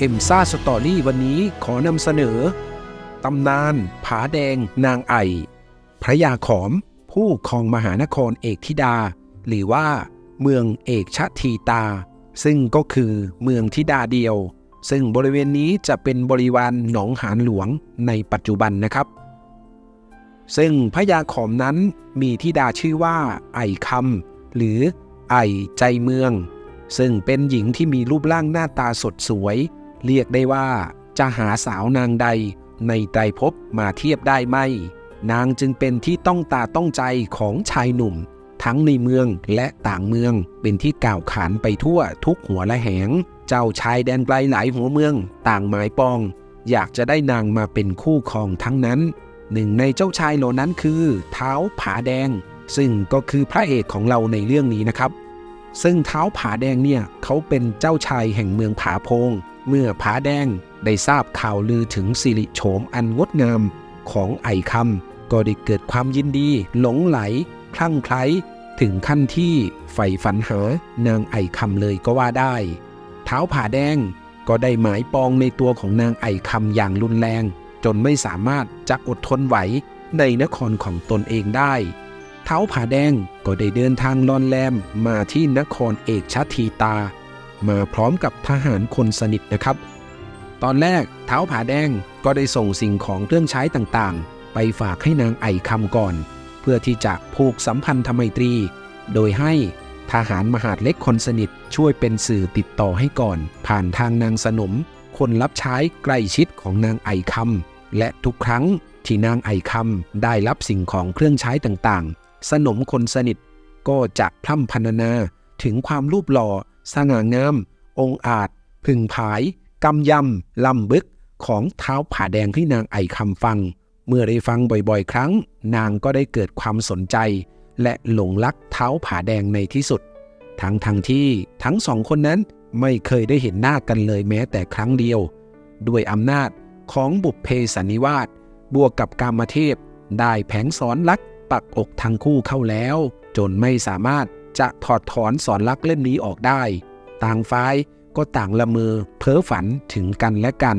เอ็มซ่าสตอรี่วันนี้ขอนำเสนอ ตำนาน ผาแดง นางไอ พระยาขอม ผู้ครองมหานครเอกธิดา หรือว่า เมืองเอกชทีตา ซึ่งก็คือเมืองธิดาเดียว ซึ่งบริเวณนี้จะเป็นบริวารหนองหานหลวงในปัจจุบันนะครับ ซึ่งพระยาขอมนั้นมีธิดาชื่อว่า ไอคำหรือไอใจเมือง ซึ่งเป็นหญิงที่มีรูปร่างหน้าตาสดสวย เรียกได้ว่าจะหาสาวนางใดในไตรภพมาเทียบได้ไหมนางจึงเป็นที่ต้องตาต้องใจของชายหนุ่ม ทั้งในเมืองและต่างเมืองเป็นที่กล่าวขานไปทั่วทุกหัวและแหง เจ้าชายแดนไกลหลายหัวเมือง ต่างหมายปอง อยากจะได้นางมาเป็นคู่ครองทั้งนั้น หนึ่งในเจ้าชายเหล่านั้นคือเท้าผาแดง ซึ่งก็คือพระเอกของเราในเรื่องนี้นะครับ ซึ่งเท้าผาแดงเนี่ยเขาเป็นเจ้าชายแห่งเมืองผาโพง เมื่อผาแดงได้ทราบข่าวลือถึงสิริโฉมอันงดงามของไอคำก็ได้เกิดความยินดี หลงไหล คลั่งไคล้ถึงขั้นที่ใฝ่ฝันหานางไอคำเลยก็ว่าได้ เท้าผาแดงก็ได้หมายปองในตัวของนางไอคำอย่างรุนแรง จนไม่สามารถจะอดทนไหวในนครของตนเองได้ เท้าผาแดงก็ได้เดินทางลอนแลมมาที่นครเอกชทีตา มาพร้อมกับทหารคนสนิทนะครับ ตอนแรกเท้าผาแดงก็ได้ส่งสิ่งของเครื่องใช้ต่างๆ ไปฝากให้นางไอคำก่อน เพื่อที่จะผูกสัมพันธไมตรี โดยให้ทหารมหาดเล็กคนสนิทช่วยเป็นสื่อติดต่อให้ก่อน ผ่านทางนางสนม คนรับใช้ใกล้ชิดของนางไอคำและทุกครั้งที่นางไอคำได้รับสิ่งของเครื่องใช้ต่างๆ สนมคนสนิท ก็จะพร่ำพรรณนาถึงความรูปหล่อ สง่างาม องอาจ พึงผายกำยำ ลำบึกของเท้าผ่าแดงที่นางไอคำฟัง เมื่อได้ฟังบ่อยๆ ครั้ง นางก็ได้เกิดความสนใจ และหลงรักเท้าผ่าแดงในที่สุด ทั้งทั้งที่ทั้งสองคนนั้นไม่เคยได้เห็นหน้ากันเลยแม้แต่ครั้งเดียว ด้วยอำนาจของบุพเพสันนิวาสบวกกับกามเทพ ได้แผงสอนรัก ปักอกทั้งคู่เข้าแล้ว จนไม่สามารถจะถอดถอนสอนรักเล่มนี้ออกได้ ต่างฝ่ายก็ต่างละเมอเพ้อฝันถึงกันและกัน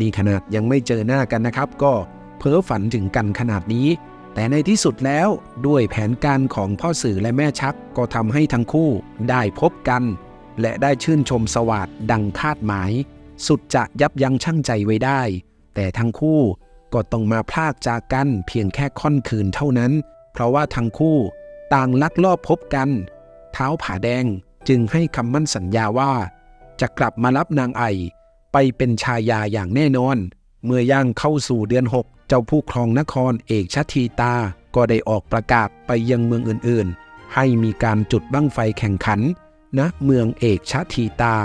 นี่ขนาดยังไม่เจอหน้ากันนะครับ ก็เพ้อฝันถึงกันขนาดนี้ แต่ในที่สุดแล้วด้วยแผนการของพ่อสื่อและแม่ชักก็ทำให้ทั้งคู่ได้พบกัน และได้ชื่นชมสวัสดดังคาดหมาย สุดจะยับยั้งชั่งใจไว้ได้ แต่ทั้งคู่ ก็ต้องมาพลากจากกันเพียงแค่ค่อนคืนเท่านั้น เพราะว่าทั้งคู่ต่างลักลอบพบกัน เท้าผาแดงจึงให้คำมั่นสัญญาว่า จะกลับมารับนางไอ ไปเป็นชายาอย่างแน่นอน เมื่อย่างเข้าสู่เดือน6เจ้าผู้ครองนครเอกชทีตา ก็ได้ออกประกาศไปยังเมืองอื่นๆ ให้มีการจุดบั้งไฟแข่งขันณนะเมืองเอกชทีตา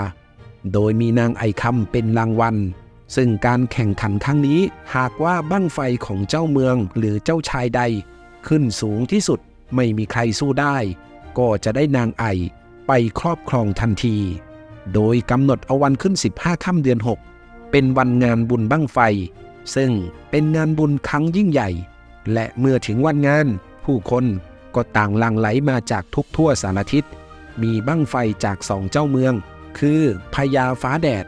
โดยมีนางไอคำเป็นรางวัล ซึ่งการแข่งขันครั้งนี้หากว่าบั้งไฟของเจ้าเมืองหรือเจ้าชายใด ขึ้นสูงที่สุดไม่มีใครสู้ได้ ก็จะได้นางไอไปครอบครองทันที โดยกำหนดเอาวันขึ้น 15ค่ำเดือน 6 เป็นวันงานบุญบั้งไฟ ซึ่งเป็นงานบุญครั้งยิ่งใหญ่ และเมื่อถึงวันงาน ผู้คนก็ต่างหลั่งไหลมาจากทุกทั่วสารทิศมีบั้งไฟจากสองเจ้าเมือง คือพญาฟ้าแดด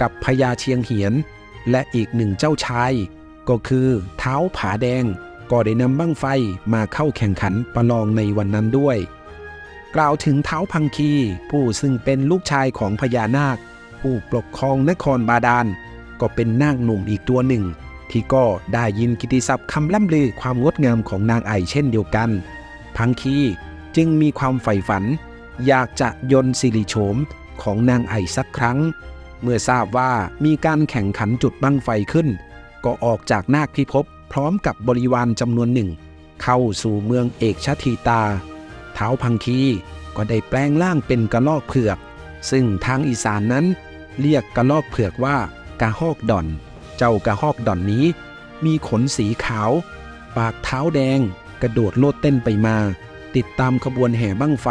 กับพญาเชียงเหียน และอีกหนึ่งเจ้าชาย ก็คือเท้าผาแดง ก็ได้นำบั้งไฟมาเข้าแข่งขันประลองในวันนั้นด้วย กล่าวถึงเท้าพังคีผู้ซึ่งเป็นลูกชายของพญานาค ผู้ปกครองนครบาดาลก็เป็นนาคหนุ่มอีกตัวหนึ่ง ที่ก็ได้ยินกิติศัพท์คำล่ำลือความงดงามของนางไอเช่นเดียวกัน พังคีจึงมีความใฝ่ฝัน อยากจะยนต์สิริโฉมของนางไอสักครั้ง เมื่อทราบว่ามีการแข่งขันจุดบั้งไฟขึ้น ก็ออกจากนาคพิภพพร้อมกับบริวารจำนวนหนึ่ง เข้าสู่เมืองเอกชทีตา เท้าพังคีก็ได้แปลงร่างเป็นกระลอกเผือก ซึ่งทางอีสานนั้น เรียกกระลอกเผือกว่ากระหอกดอน เจ้ากระหอกดอนนี้ มีขนสีขาว ปากเท้าแดง กระโดดโลดเต้นไปมา ติดตามขบวนแห่บั้งไฟ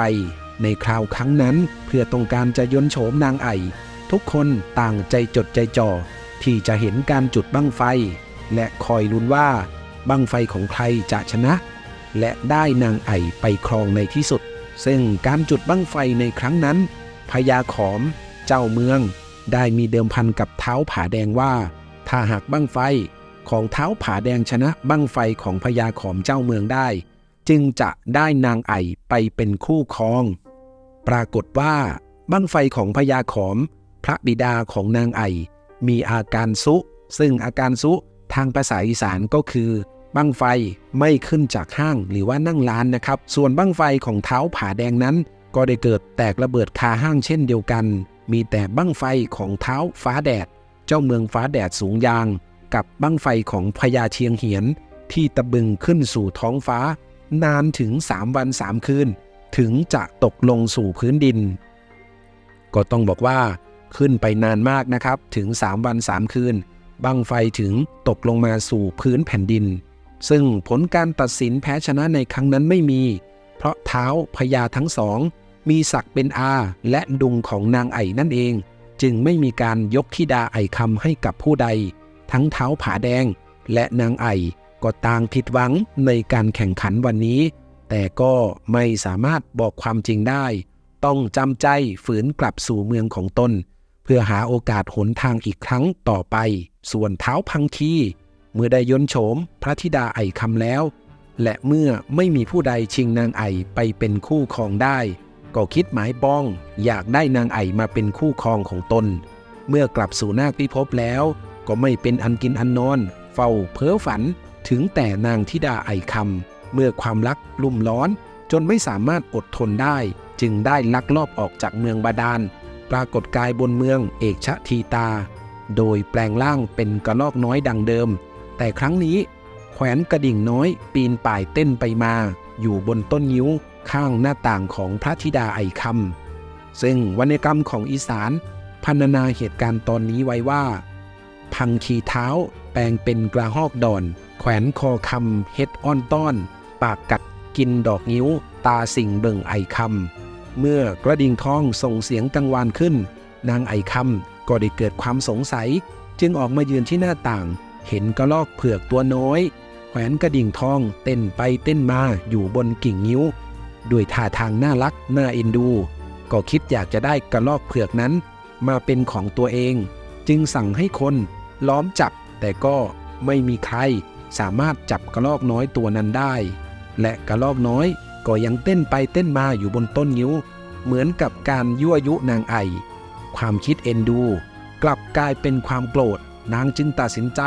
ในคราวครั้งนั้นเพื่อต้องการจะยนโฉมนางไอ ทุกคนต่างใจจดใจจ่อที่จะเห็นการจุดบั้งไฟ และคอยลุ้นว่าบั้งไฟของใครจะชนะ และได้นางไอไปครองในที่สุด ซึ่งการจุดบั้งไฟในครั้งนั้นพญาขอม เจ้าเมือง ได้มีเดิมพันกับเท้าผาแดงว่า ถ้าหากบั้งไฟของเท้าผาแดงชนะบั้งไฟของพญาขอมเจ้าเมืองได้ จึงจะได้นางไอไปเป็นคู่ครอง ปรากฏว่าบั้งไฟของพญาขอม พระบิดาของนางไอ มีอาการซุ ซึ่งอาการซุทางภาษาอีสานก็คือ บั้งไฟไม่ขึ้นจากห้างหรือว่านั่งร้านนะครับ ส่วนบั้งไฟของเท้าผาแดงนั้น ก็ได้เกิดแตกระเบิดคาห้างเช่นเดียวกัน มีแต่บั้งไฟของเท้าฟ้าแดด เจ้าเมืองฟ้าแดดสูงยาง กับบั้งไฟของพญาเชียงเหียน ที่ตะบึงขึ้นสู่ท้องฟ้า นานถึง 3 วัน 3 คืน ถึงจะตกลงสู่พื้นดิน ก็ต้องบอกว่า ขึ้นไปนานมากนะครับ ถึง 3 วัน 3 คืน บั้งไฟถึงตกลงมาสู่พื้นแผ่นดิน ซึ่งผลการตัดสินแพ้ชนะในครั้งนั้นไม่มี เพราะเท้าพญาทั้งสอง มีศักดิ์เป็นอาและดุงของนางไอ่นั่นเอง จึงไม่มีการยกทิดาไอ่คำให้กับผู้ใด ทั้งเท้าผาแดง และนางไอ่ก็ต่างผิดหวังในการแข่งขันวันนี้ แต่ก็ไม่สามารถบอกความจริงได้ ต้องจำใจฝืนกลับสู่เมืองของตน พื่อหาโอกาสหนทางอีกครั้งต่อไป ส่วนเท้าพังคี เมื่อได้ยนโฉมพระธิดาไอคำแล้ว และเมื่อไม่มีผู้ใดชิงนางไอไปเป็นคู่ครองได้ ก็คิดหมายปอง อยากได้นางไอมาเป็นคู่ครองของตน เมื่อกลับสู่นาคพิภพแล้ว ก็ไม่เป็นอันกินอันนอน เฝ้าเพ้อฝันถึงแต่นางธิดาไอคำเมื่อความรักลุ่มร้อน จนไม่สามารถอดทนได้ จึงได้ลักลอบออกจากเมืองบาดาล ปรากฏกายบนเมืองเอกชะทีตา โดยแปลงร่างเป็นกระลอกน้อยดังเดิม แต่ครั้งนี้ แขวนกระดิ่งน้อยปีนป่ายเต้นไปมา อยู่บนต้นยิ้วข้างหน้าต่างของพระธิดาไอคำซึ่งวรรณกรรมของอีสานพันนาเหตุการณ์ตอนนี้ไว้ว่า พังขีเท้า แปลงเป็นกระหอกดอน แขวนคอคำเฮ็ดอ้อนต้อน ปากกัดกินดอกนิ้ว ตาสิ่งเบิ่งไอคำ เมื่อกระดิ่งทองส่งเสียงกังวานขึ้น นางไอคำก็ได้เกิดความสงสัย จึงออกมายืนที่หน้าต่าง เห็นกระลอกเผือกตัวน้อย แขวนกระดิ่งทองเต้นไปเต้นมาอยู่บนกิ่งนิ้ว ด้วยท่าทางน่ารักน่าเอ็นดู ก็คิดอยากจะได้กระลอกเผือกนั้น มาเป็นของตัวเอง จึงสั่งให้คนล้อมจับ แต่ก็ไม่มีใครสามารถจับกระลอกน้อยตัวนั้นได้ และกระลอกน้อย ก็ยังเต้นไปเต้นมาอยู่บนต้นนิ้ว เหมือนกับการยั่วยุนางไอ ความคิดเอ็นดู กลับกลายเป็นความโกรธนางจึงตัดสินใจ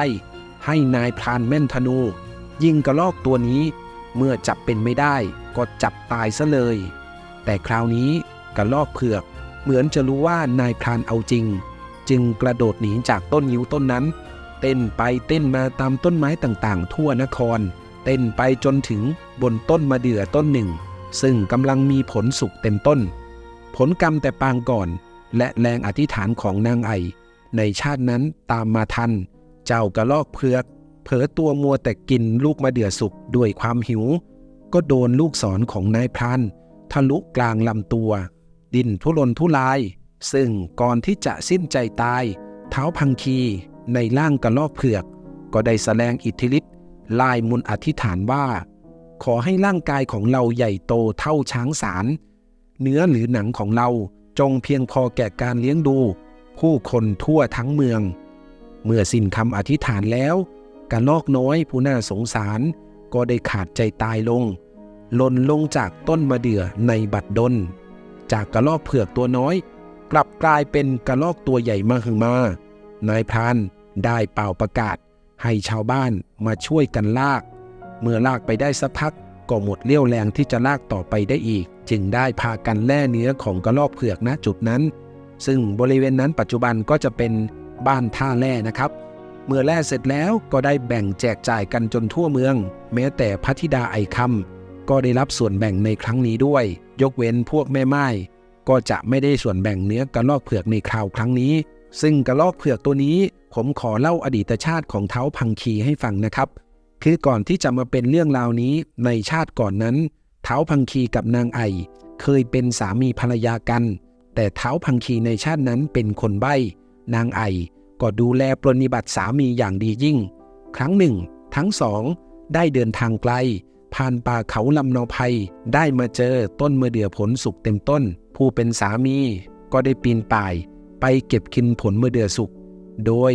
ให้นายพรานแม่นธนู ยิงกระลอกตัวนี้ เมื่อจับเป็นไม่ได้ก็จับตายซะเลย แต่คราวนี้กระลอกเผือกเหมือนจะรู้ว่านายพรานเอาจริง จึงกระโดดหนีจากต้นยิ้วต้นนั้น เต้นไปเต้นมาตามต้นไม้ต่างๆ ทั่วนคร เต้นไปจนถึงบนต้นมะเดื่อต้นหนึ่ง ซึ่งกำลังมีผลสุกเต็มต้น ผลกรรมแต่ปางก่อน และแรงอธิษฐานของนางไอ ในชาตินั้นตามมาทัน เจ้ากระลอกเผือก เผลอตัวมัวแต่กินลูกมะเดื่อสุกด้วยความหิว ก็โดนลูกศรของนายพรานทะลุกลางลำตัว ดินทุรนทุราย ซึ่งก่อนที่จะสิ้นใจตาย เท้าพังคีในร่างกระลอกเผือก ก็ได้แสดงอิทธิฤทธิ ลายมุนอธิษฐานว่า ขอให้ร่างกายของเราใหญ่โตเท่าช้างสาร เนื้อหรือหนังของเราจงเพียงพอแก่การเลี้ยงดู ผู้คนทั่วทั้งเมือง เมื่อสิ้นคำอธิษฐานแล้วกระลอกน้อยผู้น่าสงสารก็ได้ขาดใจตายลงหล่นลงจากต้นมะเดื่อในบัดดล จากกระลอกเผือกตัวน้อย กลับกลายเป็นกระลอกตัวใหญ่มาหึงมา นายพรานได้เป่าประกาศ ให้ชาวบ้านมาช่วยกันลาก เมื่อลากไปได้สักพักก็หมดเลี้ยวแรงที่จะลากต่อไปได้อีก จึงได้พากันแล่เนื้อของกระลอกเผือกณจุดนั้น ซึ่งบริเวณนั้นปัจจุบันก็จะเป็นบ้านท่าแร่นะครับ เมื่อแล่เสร็จแล้วก็ได้แบ่งแจกจ่ายกันจนทั่วเมือง แม้แต่พระธิดาไอคำก็ได้รับส่วนแบ่งในครั้งนี้ด้วย ยกเว้นพวกแม่ไม้ก็จะไม่ได้ส่วนแบ่งเนื้อกระลอกเผือกในคราวครั้งนี้ ซึ่งกระลอกเผือกตัวนี้ผมขอเล่าอดีตชาติของเท้าพังคีให้ฟังนะครับ คือก่อนที่จะมาเป็นเรื่องราวนี้ในชาติก่อนนั้น เท้าพังคีกับนางไอ เคยเป็นสามีภรรยากัน แต่เท้าพังคีในชาตินั้นเป็นคนใบ้ นางไอก็ดูแลปรนนิบัติสามีอย่างดียิ่ง ครั้งหนึ่ง ทั้งสอง ได้เดินทางไกล ผ่านป่าเขาลำนอภัย ได้มาเจอต้นมะเดื่อผลสุกเต็มต้น ผู้เป็นสามีก็ได้ปีนป่าย ไปเก็บกินผลเมะเดือสุก โดย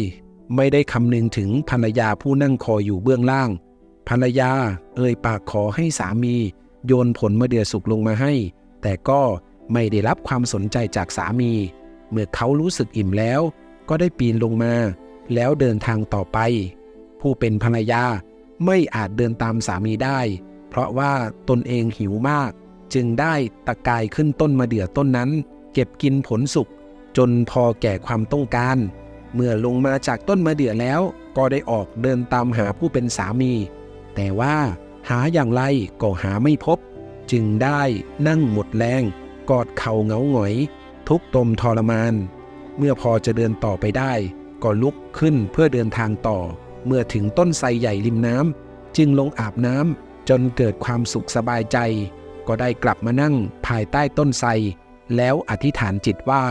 ไม่ได้คำนึงถึงภรรยาผู้นั่งคอยอยู่เบื้องล่าง ภรรยาเอ่ยปากขอให้สามี โยนผลมะเดือสุกลงมาให้ แต่ก็ไม่ได้รับความสนใจจากสามี เมื่อเขารู้สึกอิ่มแล้ว ก็ได้ปีนลงมา แล้วเดินทางต่อไป ผู้เป็นภรรยาไม่อาจเดินตามสามีได้ เพราะว่าตนเองหิวมาก จึงได้ตะกายขึ้นต้นมะเดื่อต้นนั้น เก็บกินผลสุก จนพอแก่ความต้องการ เมื่อลงมาจากต้นมะเดื่อแล้ว ก็ได้ออกเดินตามหาผู้เป็นสามี แต่ว่าหาอย่างไรก็หาไม่พบ จึงได้นั่งหมดแรง กอดเข่าเหงาหงอย ทุกตมทรมาน เมื่อพอจะเดินต่อไปได้ ก็ลุกขึ้นเพื่อเดินทางต่อ เมื่อถึงต้นไทรใหญ่ริมน้ำจึงลงอาบน้ำจนเกิดความสุขสบายใจ ก็ได้กลับมานั่งภายใต้ต้นไทรแล้วอธิษฐานจิตว่า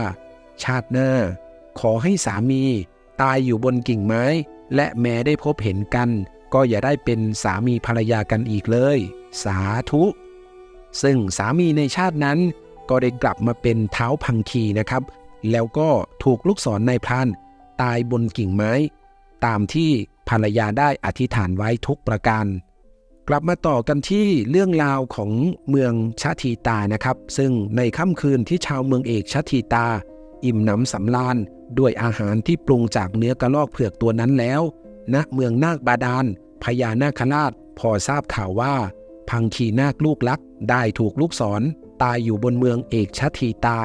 ชาติหน้า ขอให้สามี ตายอยู่บนกิ่งไม้ และแม้ได้พบเห็นกัน ก็อย่าได้เป็นสามีภรรยากันอีกเลย สาธุ ซึ่งสามีในชาตินั้น ก็ได้กลับมาเป็นเท้าพังคีนะครับ แล้วก็ถูกลูกศรนายพรานตายบนกิ่งไม้ ตามที่ภรรยาได้อธิษฐานไว้ทุกประการ กลับมาต่อกันที่เรื่องราวของเมืองชาทีตานะครับ ซึ่งในค่ำคืนที่ชาวเมืองเอกชาทีตา อิ่มหนำสำราญด้วยอาหารที่ปรุงจากเนื้อกระลอกเผือกตัวนั้นแล้วณนะเมืองนาคบาดาลพญานาคราชพอทราบข่าวว่า พังคีนาคลูกลักได้ถูกลูกศรตายอยู่บนเมืองเอกชทีตา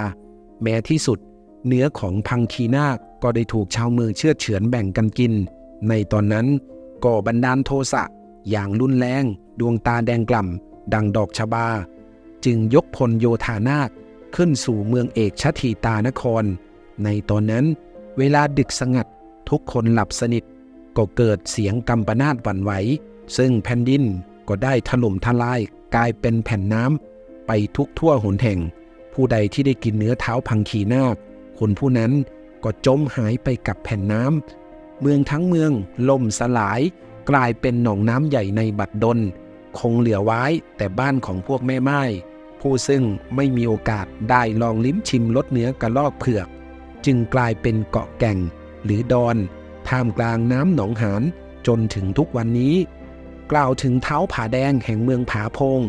แม้ที่สุด เนื้อของพังคีนาคก็ได้ถูกชาวเมืองเชื่อเฉือนแบ่งกันกิน ในตอนนั้นก็บันดาลโทสะอย่างรุนแรง ดวงตาแดงกล่ำ ดังดอกชบา จึงยกพลโยธานาค ขึ้นสู่เมืองเอกชทีตานคร ในตอนนั้น เวลาดึกสงัดทุกคนหลับสนิท ก็เกิดเสียงกำปนาตหวั่นไหว ซึ่งแผ่นดินก็ได้ถล่มทลายกลายเป็นแผ่นน้ำไปทุกทั่วหนแห่ง ผู้ใดที่ได้กินเนื้อเท้าพังคีนาค คนผู้นั้นก็จมหายไปกับแผ่นน้ำเมืองทั้งเมืองล่มสลาย กลายเป็นหนองน้ำใหญ่ในบัดดล คงเหลือไว้แต่บ้านของพวกแม่ไม้ ผู้ซึ่งไม่มีโอกาสได้ลองลิ้มชิมรสเนื้อกระลอกเผือก จึงกลายเป็นเกาะแก่ง หรือดอนท่ามกลางน้ำหนองหานจนถึงทุกวันนี้ กล่าวถึงเท้าผาแดงแห่งเมืองผาพง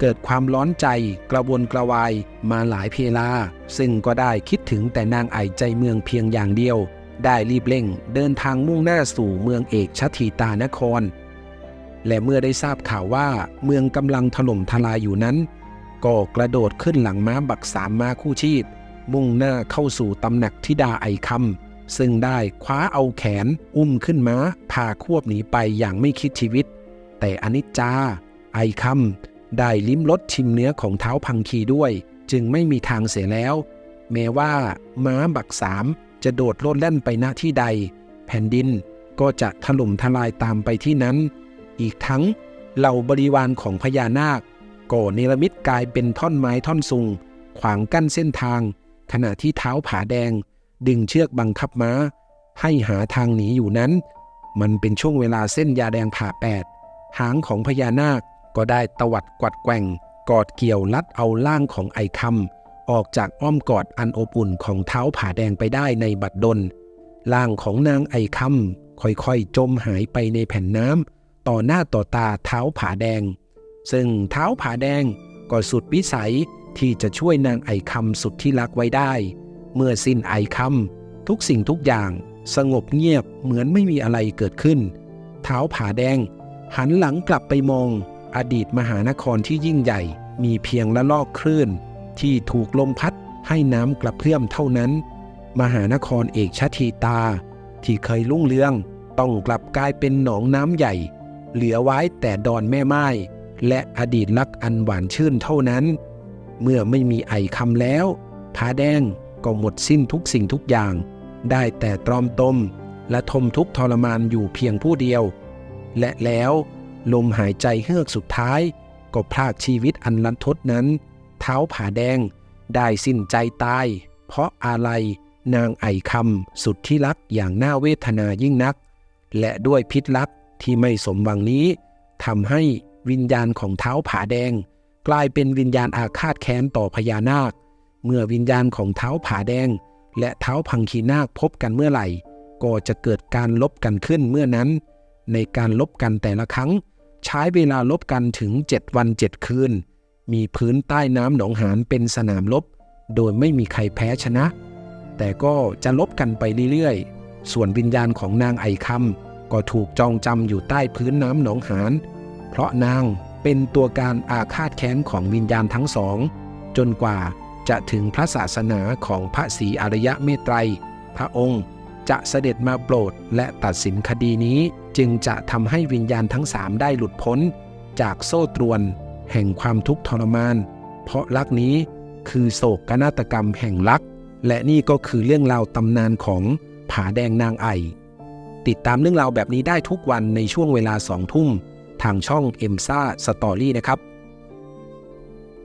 เกิดความร้อนใจกระวนกระวายมาหลายเพลา ซึ่งก็ได้คิดถึงแต่นางไอใจเมืองเพียงอย่างเดียว ได้รีบเร่งเดินทางมุ่งหน้าสู่เมืองเอกชทีตานคร และเมื่อได้ทราบข่าวว่าเมืองกำลังถล่มทลายอยู่นั้น ก็กระโดดขึ้นหลังม้าบักสามม้าคู่ชีพ มุ่งหน้าเข้าสู่ตำหนักทิดาไอคำซึ่งได้คว้าเอาแขนอุ้มขึ้นม้าพาควบหนีไปอย่างไม่คิดชีวิต แต่อนิจจา ไอคำได้ลิ้มรสชิมเนื้อของเท้าพังคีด้วย จึงไม่มีทางเสียแล้ว แม้ว่าม้าบักสามจะโดดโลดแล่นไปณที่ใด แผ่นดินก็จะถล่มทลายตามไปที่นั้น อีกทั้งเหล่าบริวารของพญานาค ก็เนรมิตกลายเป็นท่อนไม้ท่อนซุง ขวางกั้นเส้นทาง ขณะที่เท้าผาแดง ดึงเชือกบังคับม้า ให้หาทางหนีอยู่นั้น มันเป็นช่วงเวลาเส้นยาแดงผ่าแปดหางของพญานาคก็ได้ตวัดกวัดแกว่ง กอดเกี่ยวลัดเอาล่างของไอคำออกจากอ้อมกอดอันอบอุ่นของเท้าผาแดงไปได้ในบัดดลล่างของนางไอคำค่อยๆ จมหายไปในแผ่นน้ำต่อหน้าต่อตาเท้าผาแดง ซึ่งเท้าผาแดงก็สุดวิสัยที่จะช่วยนางไอคำสุดที่รักไว้ได้ เมื่อสิ้นไอคำทุกสิ่งทุกอย่างสงบเงียบเหมือนไม่มีอะไรเกิดขึ้น เท้าผาแดง หันหลังกลับไปมอง อดีตมหานครที่ยิ่งใหญ่ มีเพียงละลอกคลื่น ที่ถูกลมพัดให้น้ำกระเพื่อมเท่านั้น มหานครเอกชาทีตา ที่เคยรุ่งเรือง ต้องกลับกลายเป็นหนองน้ำใหญ่ เหลือไว้แต่ดอนแม่ไม้ และอดีตรักอันหวานชื่นเท่านั้น เมื่อไม่มีไอคำแล้วผาแดงก็หมดสิ้นทุกสิ่งทุกอย่าง ได้แต่ตรอมตมและทมทุกทรมานอยู่เพียงผู้เดียว และแล้วลมหายใจเฮือกสุดท้าย ก็พลากชีวิตอันลันทดนั้น เท้าผาแดงได้สิ้นใจตาย เพราะอะไรนางไอคำสุดที่รักอย่างน่าเวทนายิ่งนัก และด้วยพิษลักที่ไม่สมหวังนี้ทำให้ วิญญาณของเท้าผาแดง กลายเป็นวิญญาณอาฆาตแค้นต่อพญานาค เมื่อวิญญาณของเท้าผาแดง และเท้าพังคีนาคพบกันเมื่อไหร่ ก็จะเกิดการลบกันขึ้นเมื่อนั้น ในการลบกันแต่ละครั้ง ใช้เวลาลบกันถึง 7 วัน 7 คืน มีพื้นใต้น้ำหนองหานเป็นสนามลบ โดยไม่มีใครแพ้ชนะ แต่ก็จะลบกันไปเรื่อยๆ ส่วนวิญญาณของนางไอคำก็ถูกจองจำอยู่ใต้พื้นน้ำหนองหาน เพราะนางเป็นตัวการอาฆาตแค้นของวิญญาณทั้งสอง จนกว่าจะถึงพระศาสนาของพระศรีอริยะเมตไตร พระองค์จะเสด็จมาโปรดและตัดสินคดีนี้จึงจะทำให้วิญญาณทั้งสามได้หลุดพ้น จากโซ่ตรวน แห่งความทุกข์ทรมาน เพราะรักนี้คือโศกนาฏกรรมแห่งรัก และนี่ก็คือเรื่องราวตำนานของผาแดงนางไอ ติดตามเรื่องราวแบบนี้ได้ทุกวันในช่วงเวลาสองทุ่ม ทางช่อง e m s a Story นะครับ